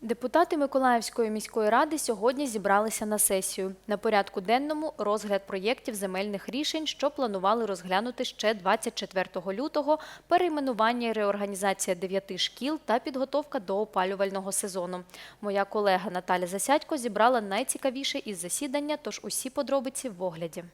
Депутати Миколаївської міської ради сьогодні зібралися на сесію. На порядку денному розгляд проєктів земельних рішень, що планували розглянути ще 24 лютого, перейменування і реорганізація дев'яти шкіл та підготовка до опалювального сезону. Моя колега Наталя Засядько зібрала найцікавіше із засідання, тож усі подробиці в огляді.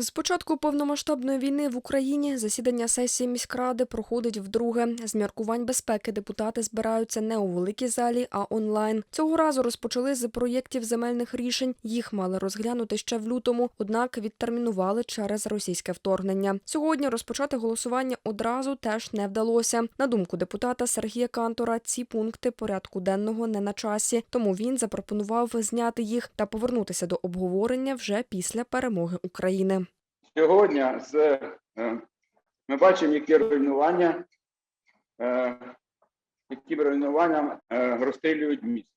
З початку повномасштабної війни в Україні засідання сесії міськради проходить вдруге. З міркувань безпеки депутати збираються не у великій залі, а онлайн. Цього разу розпочали з проєктів земельних рішень. Їх мали розглянути ще в лютому, однак відтермінували через російське вторгнення. Сьогодні розпочати голосування одразу теж не вдалося. На думку депутата Сергія Кантора, ці пункти порядку денного не на часі, тому він запропонував зняти їх та повернутися до обговорення вже після перемоги України. Сьогодні з, е, ми бачимо, які руйнування, е, яким руйнуванням е, розстрілюють місто.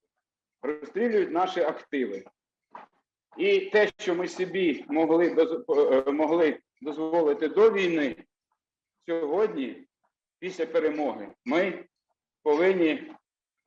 Розстрілюють наші активи. І те, що ми собі могли, могли дозволити до війни, сьогодні, після перемоги, ми повинні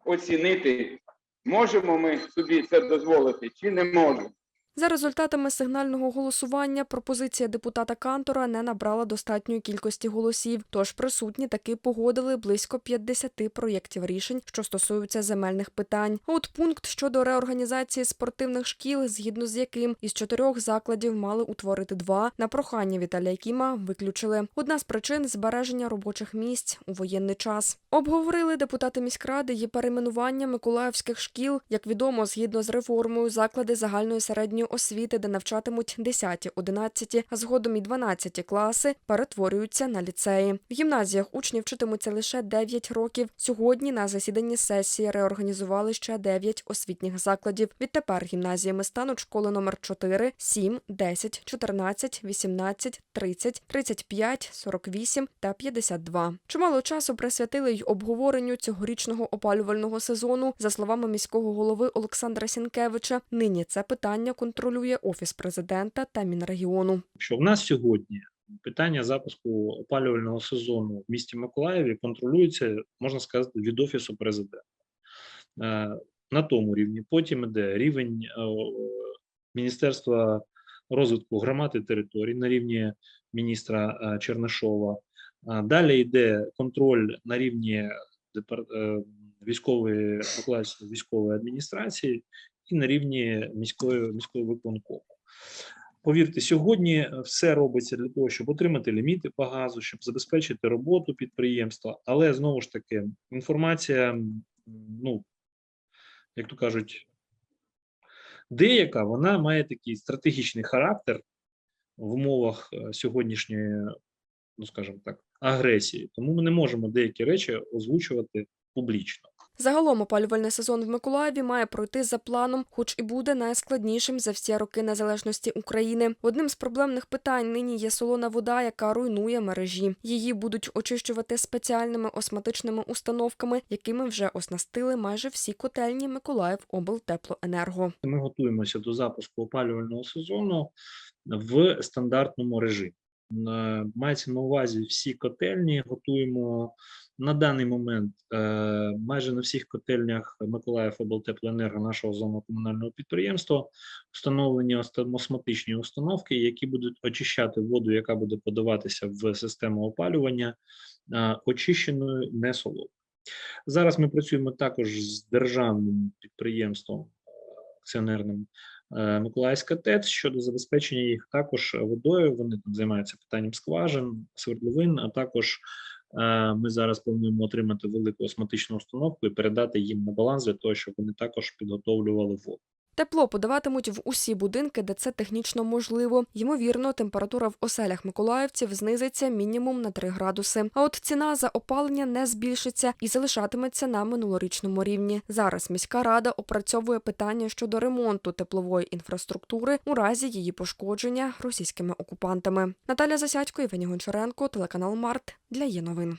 оцінити, можемо ми собі це дозволити чи не можемо. За результатами сигнального голосування пропозиція депутата Кантора не набрала достатньої кількості голосів, тож присутні таки погодили близько 50 проєктів рішень, що стосуються земельних питань. От пункт щодо реорганізації спортивних шкіл, згідно з яким із чотирьох закладів мали утворити два, на прохання Віталія Кіма виключили. Одна з причин збереження робочих місць у воєнний час. Обговорили депутати міськради і перейменування миколаївських шкіл. Як відомо, згідно з реформою, заклади загальної середньої освіти, де навчатимуть 10, 11, а згодом і 12 класи, перетворюються на ліцеї. В гімназіях учні вчитимуться лише 9 років. Сьогодні на засіданні сесії реорганізували ще 9 освітніх закладів. Відтепер гімназіями стануть школи номер 4, 7, 10, 14, 18, 30, 35, 48 та 52. Чимало часу присвятили й обговоренню цьогорічного опалювального сезону. За словами міського голови Олександра Сінкевича, нині це питання контролює офіс президента та мінрегіону. що в нас сьогодні питання запуску опалювального сезону в місті Миколаєві контролюється, можна сказати, від офісу президента Е, на тому рівні. Потім іде рівень е, Міністерства розвитку громад і територій на рівні міністра е, Чернишова. Далі йде контроль на рівні військової військової адміністрації і на рівні міської міської виконкому. Повірте, сьогодні все робиться для того, щоб отримати ліміти по газу, щоб забезпечити роботу підприємства. Але знову ж таки, інформація, ну як то кажуть, деяка вона має такий стратегічний характер в умовах е, сьогоднішньої, ну скажімо так, агресії. Тому ми не можемо деякі речі озвучувати публічно. Загалом опалювальний сезон в Миколаєві має пройти за планом, хоч і буде найскладнішим за всі роки незалежності України. Одним з проблемних питань нині є солона вода, яка руйнує мережі. Її будуть очищувати спеціальними осматичними установками, якими вже оснастили майже всі котельні Миколаїв облтеплоенерго. Ми готуємося до запуску опалювального сезону в стандартному режимі. Е, Мається на увазі всі котельні. Готуємо на даний момент е, майже на всіх котельнях Миколаїв облтеплоенерго нашого зону комунального підприємства встановлені осмотичні установки, які будуть очищати воду, яка буде подаватися в систему опалювання, е, очищеною не солодкою. Зараз ми працюємо також з державним підприємством акціонерним Миколаївська ТЕЦ щодо забезпечення їх також водою. Вони там займаються питанням скважин, свердловин, а також е, ми зараз плануємо отримати велику осматичну установку і передати їм на баланс для того, щоб вони також підготовлювали воду. Тепло подаватимуть в усі будинки, де це технічно можливо. Ймовірно, температура в оселях миколаївців знизиться мінімум на 3 градуси. А от ціна за опалення не збільшиться і залишатиметься на минулорічному рівні. Зараз міська рада опрацьовує питання щодо ремонту теплової інфраструктури у разі її пошкодження російськими окупантами. Наталя Засядько, Євгеній Гончаренко, телеканал Март для є новин.